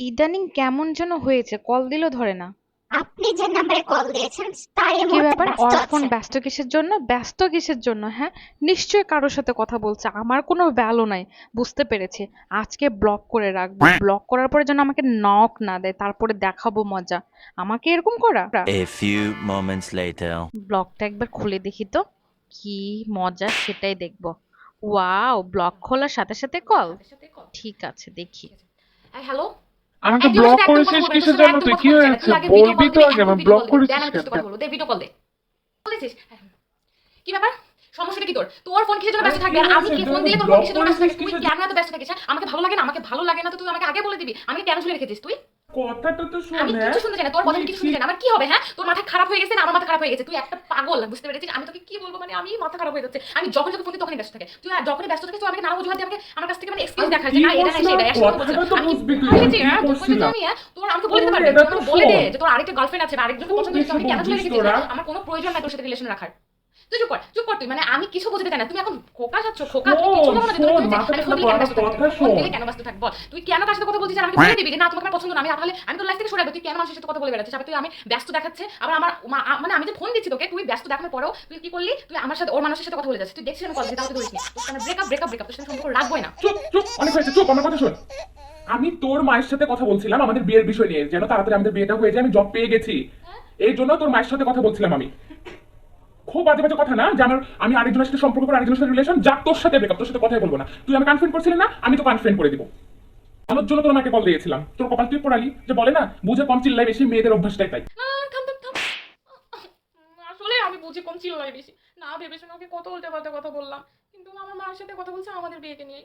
ইদানিং কেমন যেন হয়েছে কল দিলেও ধরে না। আপনি যে নাম্বারে কল দিয়েছেন তার এই কি মুহূর্তে ব্যাপার? ব্যস্ত ওর ফোন আছে। ব্যস্ত কিসের জন্য? ব্যস্ত কিসের জন্য? হ্যাঁ নিশ্চয়ই কারোর সাথে কথা বলছে। আমার কোনো ভ্যালু নাই বুঝতে পেরেছি। আজকে ব্লক করে রাখব। ব্লক করার পরে যেন আমাকে নক না দেয় তারপরে দেখাবো মজা। আমাকে এরকম করা? A few moments later. ব্লগটা একবার খুলে দেখি তো। কি মজা সেটাই দেখব। ওয়াও ব্লক খোলার সাথে সাথে কল ঠিক আছে দেখি। হ্যালো আমাকে ব্লক করেছিস কিসের জন্য? তুই কি হয়েছে? বলবি তো আগে আমি ব্লক করেছিস কেন? দে ভিডিও কল দে। বলেছিস? কি ব্যাপার? সমস্যাটা কি তোর? তোর ফোন কিসের জন্য ব্যস্ত থাকবে? আর আমি কি ফোন দিলে তোর ফোন কিসের জন্য ব্যস্ত থাকে তুই কেন এত ব্যস্ত থাকিস হ্যাঁ? আমাকে ভালো লাগে না আমাকে ভালো লাগে না তো তুই আমাকে আগে বলে দিবি। আমি কেন ঝুলে রেখেছিস তুই? কথাটা তো শোন আমি হ্যাঁ? কিছু শুনতে চাই না তোর কথা কিছু শুনতে চাই না। আমার কি হবে হ্যাঁ? তোর মাথা খারাপ হয়ে গেছে না আমার মাথা খারাপ হয়ে গেছে? তুই একটা পাগল বুঝতে পেরেছিস? আমি তোকে কি বলব? মানে আমি মাথা খারাপ হয়ে যাচ্ছে। আমি যখন যখন ফোন তখনই ব্যস্ত থাকে। তুই আর যখনই ব্যস্ত থাকিস তুই আমাকে নানা অজুহাত দিয়ে আমাকে আমার কাছ থেকে মানে এক্সকিউজ দেখাস যে না এটা না সেটা একসাথে বলছিস আমি হ্যাঁ? আমি, হ্যাঁ? তোর আমাকে বলে দিতে পারবি এটা তুই তো আমাকে বলে দে যে তোর আরেকটা গার্লফ্রেন্ড আছে বা আরেকজনকে পছন্দ হয়েছে আমি কেন তোরা। হ্যাঁ? আমার কোনো প্রয়োজন নাই তোর সাথে রিলেশন রাখার। তুই চুপ কর চুপ কর তুই মানে আমি কিছু বুঝতে চাই না। তুমি এখন খোকা যাচ্ছ খোকা তুমি কিছু বলো না তুমি আমি দিলে কেন ব্যস্ত থাকবি? তুই কেন কার সাথে কথা বলছিস? আমাকে বলে দিবি যে না তোমাকে আমার পছন্দ না আমি তাহলে আমি তোর লাইফ থেকে সরে যাব তুই কেন মানুষের সাথে কথা বলে বেড়াচ্ছিস? তুই আমি ব্যস্ত দেখাচ্ছে আবার আমার মানে আমি যে ফোন দিচ্ছি তোকে তুই ব্যস্ত দেখানোর পরেও তুই কি করলি? তুই আমার সাথে ওর মানুষের সাথে কথা বলে যাচ্ছিস তুই দেখছিস আমি কল দিচ্ছি তাহলে ধরিস নি তোর ব্রেকআপ ব্রেকআপ ব্রেকআপ তোর সাথে সম্পর্ক রাখবোই না। চুপ চুপ অনেক হয়েছে চুপ আমার কথা শোন। আমি তোর মায়ের সাথে কথা বলছিলাম আমাদের বিয়ের বিষয় নিয়ে যেন তাড়াতাড়ি আমাদের বিয়েটা হয়ে যায় আমি জব পেয়ে গেছি। এই জন্য তোর মায়ের সাথে কথা বলছিলাম আমি। খুব বাজে বাজে কথা না, যে আমার, আমি আরেকজনের সাথে সম্পর্ক করে আরেকজনের সাথে রিলেশন যা তোর সাথে ব্রেকআপ তোর সাথে কথাই বলব না। তুই আমি কনফ্রেন্ট করছিলি না, আমি তো কনফ্রেন্ট করে দিব। আলোর জন্য তোর মাকে কল দিয়েছিলাম। তোর কপাল তুই পড়ালি, যে বলে না, বুঝে কম চিল্লাই বেশি, মেয়েদের অভ্যাসটাই তাই। আসলে আমি বুঝি কম না বেশি। না ভেবে শুনে ওকে কত উল্টে পাল্টে কথা বললাম। কিন্তু আমার মায়ের সাথে কথা বলছে, আমাদের বিয়েকে নিয়ে